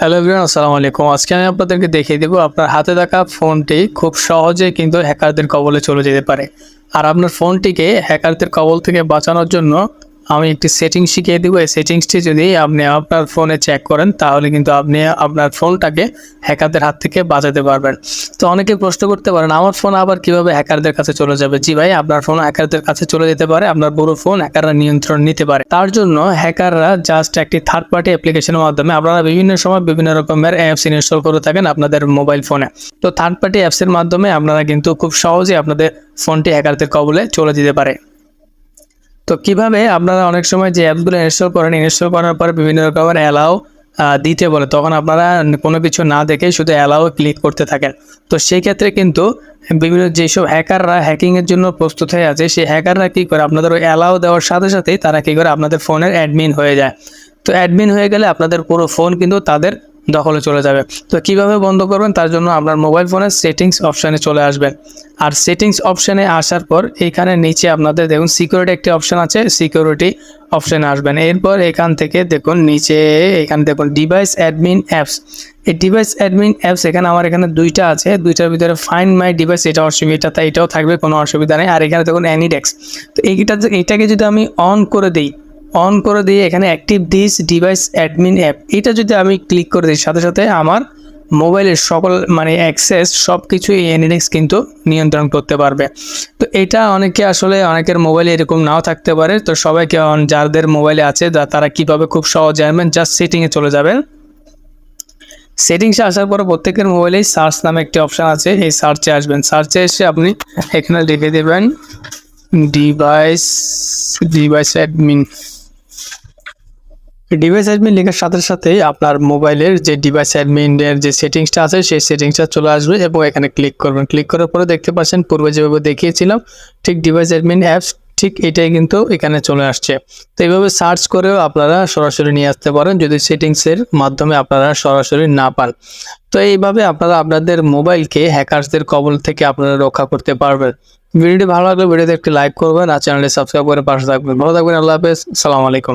Hello everyone, আসসালামু আলাইকুম। আজকে আমি আপনাদেরকে দেখিয়ে দেবো আপনার হাতে থাকা ফোনটি খুব সহজে কিন্তু হ্যাকারদের কবলে চলে যেতে পারে। আর আপনার ফোনটিকে হ্যাকারদের কবল থেকে বাঁচানোর জন্য আমি একটি সেটিং শিখিয়ে দেবো। এই সেটিংসটি যদি আপনি আপনার ফোনে চেক করেন, তাহলে কিন্তু আপনি আপনার ফোনটাকে হ্যাকারদের হাত থেকে বাঁচাতে পারবেন। তো অনেকে প্রশ্ন করতে পারেন, আমার ফোন আবার কীভাবে হ্যাকারদের কাছে চলে যাবে? জি ভাই, আপনার ফোন হ্যাকারদের কাছে চলে যেতে পারে, আপনার পুরো ফোন হ্যাকাররা নিয়ন্ত্রণ নিতে পারে। তার জন্য হ্যাকাররা জাস্ট একটি থার্ড পার্টি অ্যাপ্লিকেশনের মাধ্যমে, আপনারা বিভিন্ন সময় বিভিন্ন রকমের অ্যাপস ইনস্টল করে থাকেন আপনাদের মোবাইল ফোনে তো থার্ড পার্টি অ্যাপসের মাধ্যমে আপনারা কিন্তু খুব সহজে আপনাদের ফোনটি হ্যাকারদের কবলে চলে যেতে পারে। তো কীভাবে আপনারা অনেক সময় যে অ্যাপসগুলো ইনস্টল করেন ইনস্টল করার পর বিভিন্ন রকমের অ্যালাও দিতে বলে, তখন আপনারা কোনো কিছু না দেখে শুধু অ্যালাও ক্লিক করতে থাকেন। তো সেই ক্ষেত্রে কিন্তু বিভিন্ন যেসব হ্যাকাররা হ্যাকিংয়ের জন্য প্রস্তুত হয়ে আছে, সেই হ্যাকাররা কী করে, আপনাদের ওই অ্যালাও দেওয়ার সাথে সাথেই তারা কী করে, আপনাদের ফোনের অ্যাডমিন হয়ে যায়। তো অ্যাডমিন হয়ে গেলে আপনাদের পুরো ফোন কিন্তু তাদের দখলে চলে যাবে। তো কীভাবে বন্ধ করবেন? তার জন্য আপনার মোবাইল ফোনের সেটিংস অপশানে চলে আসবেন। আর সেটিংস অপশানে আসার পর এখানে নিচে আপনাদের দেখুন সিকিউরিটি একটি অপশান আছে সিকিউরিটি অপশানে আসবেন। এরপর এখান থেকে দেখুন নিচে, এখানে দেখুন ডিভাইস অ্যাডমিন অ্যাপস এই ডিভাইস অ্যাডমিন অ্যাপস এখানে আমার এখানে দুইটা আছে। দুইটার ভিতরে ফাইন মাই ডিভাইস এটা অসুবিধা তাই এটাও থাকবে, কোনো অসুবিধা নেই। আর এখানে দেখুন অ্যানিডেক্স তো এইটা এটাকে যদি আমি অন করে দিই অন করে দিয়ে এখানে active this device admin app এটা যদি আমি ক্লিক করে দিই, সাথে সাথে আমার মোবাইলের সকল মানে অ্যাক্সেস সব কিছু এই এনিডেক্স কিন্তু নিয়ন্ত্রণ করতে পারবে। তো এটা অনেকে আসলে, অনেকের মোবাইলে এরকম নাও থাকতে পারে। তো সবাইকে যাদের মোবাইলে আছে তারা কীভাবে খুব সহজ জানবেন জাস্ট সেটিংয়ে চলে যাবেন। সেটিংসে আসার পর প্রত্যেকের মোবাইলেই সার্চ নামে একটি অপশান আছে, এই সার্চে আসবেন। সার্চে এসে আপনি এখানে লিখে দেবেন device device admin device admin লেখার সাথে সাথে আপনার মোবাইলের যে ডিভাইস অ্যাডমিনের যে সেটিংসটা আছে, সেই সেটিংসটা চলে আসবে এবং এখানে ক্লিক করবেন। ক্লিক করার পরে দেখতে পাচ্ছেন, পূর্বে যেভাবে দেখিয়েছিলাম, ঠিক ডিভাইস অ্যাডমিন অ্যাপস ঠিক এটাই কিন্তু এখানে চলে আসছে। তো এইভাবে সার্চ করেও আপনারা সরাসরি নিয়ে আসতে পারেন, যদি সেটিংসের মাধ্যমে আপনারা সরাসরি না পান। তো এইভাবে আপনারা আপনাদের মোবাইলকে হ্যাকার্সদের কবল থেকে আপনারা রক্ষা করতে পারবেন। ভিডিওটি ভালো লাগলে ভিডিওতে একটি লাইক করবেন আর চ্যানেলটি সাবস্ক্রাইব করে পাশে থাকবেন। ভালো থাকবেন, আল্লাহ হাফেজ সালাম আলাইকুম।